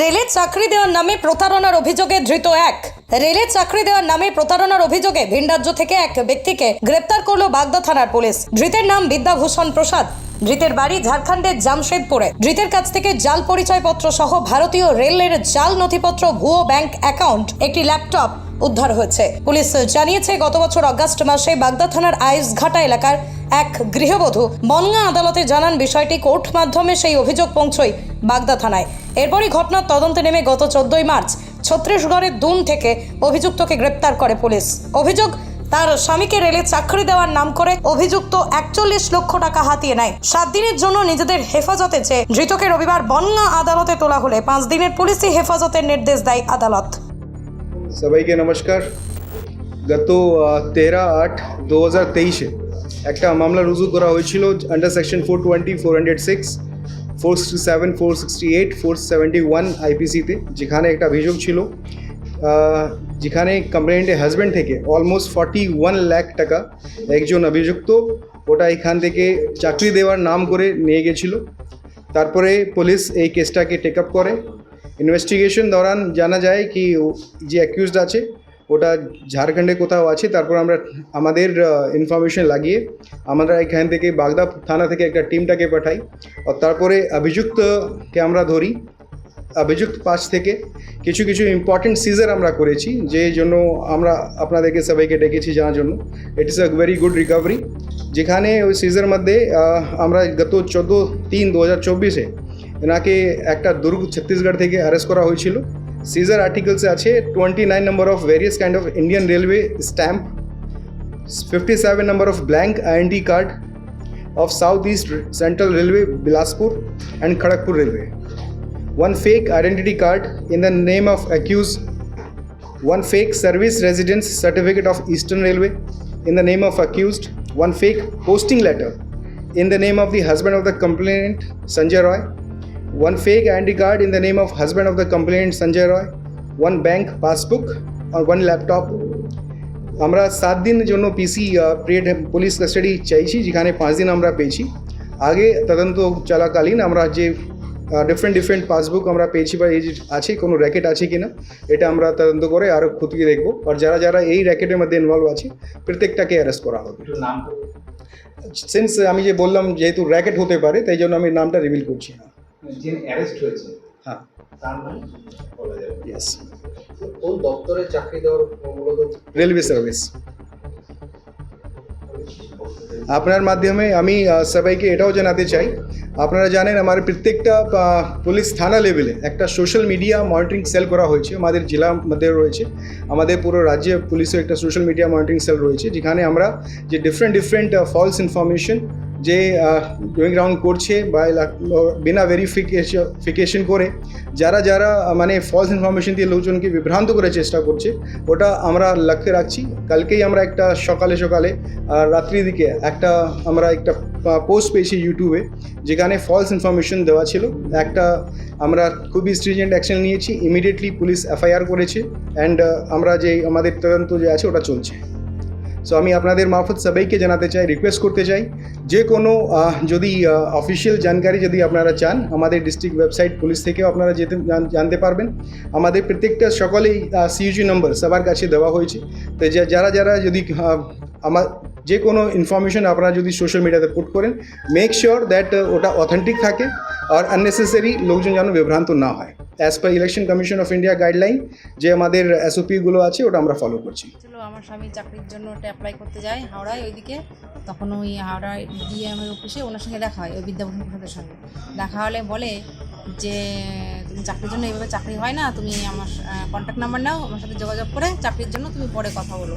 রেলে চাকরি দেওয়ার নামে প্রতারণার অভিযোগে ধৃত এক রেলে চাকরি দেওয়ার নামে প্রতারণার অভিযোগে ভিন থেকে এক ব্যক্তিকে গ্রেপ্তার করল বাগদা থানার পুলিশ ধৃতের নাম বিদ্যাভূষণ প্রসাদ ধৃতের বাড়ি ঝাড়খণ্ডের জামশেদপুরে ধৃতের কাছ থেকে জাল পরিচয়পত্র সহ ভারতীয় রেলের জাল নথিপত্র ভুয়ো ব্যাংক অ্যাকাউন্ট একটি ল্যাপটপ উদ্ধার হয়েছে পুলিশ জানিয়েছে গত বছর অগাস্ট মাসে বাগদা থানার আইসঘাটা এলাকার এক গৃহবধূ বনগা আদালতে জানান বিষয়টি কোর্ট মাধ্যমে সেই অভিযোগ পৌঁছয় বাগদা থানায় এরপরই ঘটনার তদন্তে নেমে গত চোদ্দই মার্চ ছত্রিশগড়ের দুন থেকে অভিযুক্তকে গ্রেপ্তার করে পুলিশ অভিযোগ তার স্বামীকে রেলে চাকরি দেওয়ার নাম করে অভিযুক্ত একচল্লিশ লক্ষ টাকা হাতিয়ে নেয় সাত দিনের জন্য নিজেদের হেফাজতে চেয়ে ধৃতকে রবিবার বন্যা আদালতে তোলা হলে পাঁচ দিনের পুলিশি হেফাজতের নির্দেশ দেয় আদালত সবাইকে নমস্কার গত তেরা আট দু হাজার তেইশে একটা মামলা রুজু করা হয়েছিল under section four twenty four hundred six four sixty seven four sixty eight four seventy one আইপিসিতে যেখানে একটা অভিযোগ ছিল যেখানে কমপ্লেন্টের হাজব্যান্ড থেকে অলমোস্ট ফর্টি ওয়ান লাখ টাকা একজন অভিযুক্ত ওটা এখান থেকে চাকরি দেওয়ার নাম করে নিয়ে গেছিল তারপরে পুলিশ এই কেসটাকে টেক আপ করে ইনভেস্টিগেশন দৌরান জানা যায় কি যে অ্যাকিউজড আছে ওটা ঝাড়খণ্ডে কোথাও আছে তারপর আমরা আমাদের ইনফরমেশন লাগিয়ে আমরা এখান থেকে বাগদা থানা থেকে একটা টিমটাকে পাঠাই ও তারপরে অভিযুক্তকে আমরা ধরি অভিযুক্ত পাশ থেকে কিছু কিছু ইম্পর্টেন্ট সিজার আমরা করেছি যে জন্য আমরা আপনাদেরকে সবাইকে ডেকেছি জানার জন্য it is a very good recovery যেখানে ওই সিজার মধ্যে আমরা গত চোদ্দো তিন দু হাজার চব্বিশে এনাকে একটা দুর্গ ছত্তিশগড় থেকে অ্যারেস্ট করা হয়েছিল Caesar articles are 29 number of various kind of Indian Railway stamp, 57 number of blank IND card of Southeast Central Railway Bilaspur and Kharagpur Railway, one fake identity card in the name of accused, one fake service residence certificate of Eastern Railway in the name of accused, one fake posting letter in the name of the husband of the complainant Sanjay Roy. one fake ID card in the name of husband of the complainant Sanjay Roy, one bank passbook और one laptop আমরা সাত দিন জন্য পিসি period police custody চাইছি যেখানে পাঁচ দিন আমরা পেয়েছি আগে তদন্ত চলাকালীন আমরা যে ডিফারেন্ট ডিফারেন্ট পাসবুক আমরা পেয়েছি বা এই আছে কোনো র্যাকেট আছে কি না এটা আমরা তদন্ত করে আরও খতিয়ে দেখব আর যারা যারা এই র্যাকেটের মধ্যে ইনভলভ আছে প্রত্যেকটাকে অ্যারেস্ট করা হবে সিন্স আমি যে বললাম যেহেতু র্যাকেট হতে পারে তাই জন্য আমি নামটা রিভিল করছি না মানে যিনি অ্যারেস্ট হয়েছে রেলওয়ে সার্ভিস আপনার মাধ্যমে আমি সবাইকে এটাও জানাতে চাই আপনারা জানেন আমার প্রত্যেকটা পুলিশ থানা লেভেলে একটা সোশ্যাল মিডিয়া মনিটরিং সেল করা হয়েছে আমাদের জেলার মধ্যে রয়েছে আমাদের পুরো রাজ্যে পুলিশের একটা সোশ্যাল মিডিয়া মনিটরিং সেল রয়েছে যেখানে আমরা যে ডিফারেন্ট ডিফারেন্ট ফলস ইনফরমেশন যে ডোয়িং রাউন্ড করছে বা বিনা ভেরিফিকেশন করে যারা যারা মানে ফলস ইনফরমেশন দিয়ে লোকজনকে বিভ্রান্ত করার চেষ্টা করছে ওটা আমরা লক্ষ্যে রাখছি কালকেই আমরা একটা সকালে সকালে রাত্রির দিকে একটা আমরা একটা পোস্ট পেয়েছি ইউটিউবে যেখানে ফলস ইনফরমেশন দেওয়া ছিল একটা আমরা খুবই স্ট্রিজেন্ট অ্যাকশন নিয়েছি ইমিডিয়েটলি পুলিশ এফআইআর করেছে অ্যান্ড আমরা যে আমাদের তদন্ত যে আছে ওটা চলছে সো আমি আপনাদের মারফত সবাইকে জানাতে চাই রিকোয়েস্ট করতে চাই যে কোনো যদি অফিসিয়াল জানকারি যদি আপনারা চান আমাদের ডিস্ট্রিক্ট ওয়েবসাইট পুলিশ থেকেও আপনারা যেতে জানতে পারবেন আমাদের প্রত্যেকটা সকলেই সিইউজি নম্বর সবার কাছে দেওয়া হয়েছে তো যারা যারা যদি আমার যে কোনো ইনফরমেশন আপনারা যদি সোশ্যাল মিডিয়াতে পুট করেন মেক শিওর দ্যাট ওটা অথেন্টিক থাকে আর আননেসেসারি লোকজন যেন বিভ্রান্ত না হয় as per election commission of India guideline যে আমাদের এসওপিগুলো আছে ওটা আমরা ফলো করছি আমার স্বামী চাকরির জন্য ওটা অ্যাপ্লাই করতে যায় হাওড়ায় ওইদিকে তখন ওই হাওড়ায় ডিএম অফিসে ওনার সঙ্গে দেখা হয় ওই বিদ্যাভূষণ প্রসাদের সঙ্গে দেখা হলে বলে যে তুমি চাকরির জন্য এইভাবে চাকরি হয় না তুমি আমার কন্ট্যাক্ট নাম্বার নাও আমার সাথে যোগাযোগ করে চাকরির জন্য তুমি পরে কথা বলো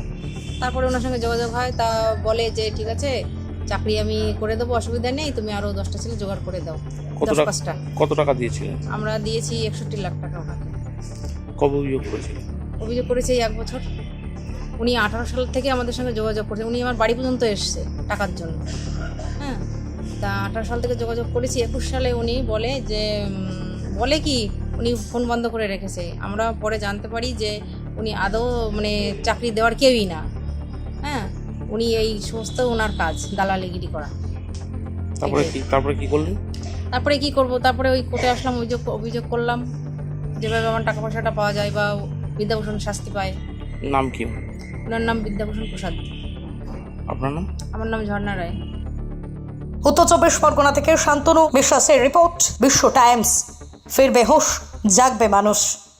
তারপরে ওনার সঙ্গে যোগাযোগ হয় তা বলে যে ঠিক আছে চাকরি আমি করে দেবো অসুবিধা নেই তুমি আরও দশটা ছেলে জোগাড় করে দাও কত টাকা কত টাকা দিয়েছিলেন আমরা দিয়েছি একষট্টি লাখ টাকা ওনাকে কবে অভিযোগ করেছিলেন অভিযোগ করেছে এই এক বছর উনি আঠারো সাল থেকে আমাদের সঙ্গে যোগাযোগ করছে উনি আমার বাড়ি পর্যন্ত এসছে টাকার জন্য হ্যাঁ তা আঠারো সাল থেকে যোগাযোগ করেছি একুশ সালে উনি বলে যে বলে কি উনি ফোন বন্ধ করে রেখেছে আমরা পরে জানতে পারি যে উনি আদৌ মানে চাকরি দেওয়ার কেউই না হ্যাঁ উনি এই সমস্ত ওনার কাজ দালালিগিরি করা তারপরে কি তারপরে কি করলেন তারপরে কি করব তারপরে ওই কোর্টে আসলাম অভিযোগ অভিযোগ করলাম যেভাবে আমার টাকা পয়সাটা পাওয়া যায় বা বিদ্যাভূষণ শাস্তি পায় নাম কি ওনার নাম বিদ্যাভূষণ প্রসাদ আপনার নাম আমার নাম ঝর্ণা রায় উত্তর চব্বিশ পরগনা থেকে শান্তনু বিশ্বাসের রিপোর্ট বিশ্ব টাইমস ফিরবে হোশ জাগবে মানুষ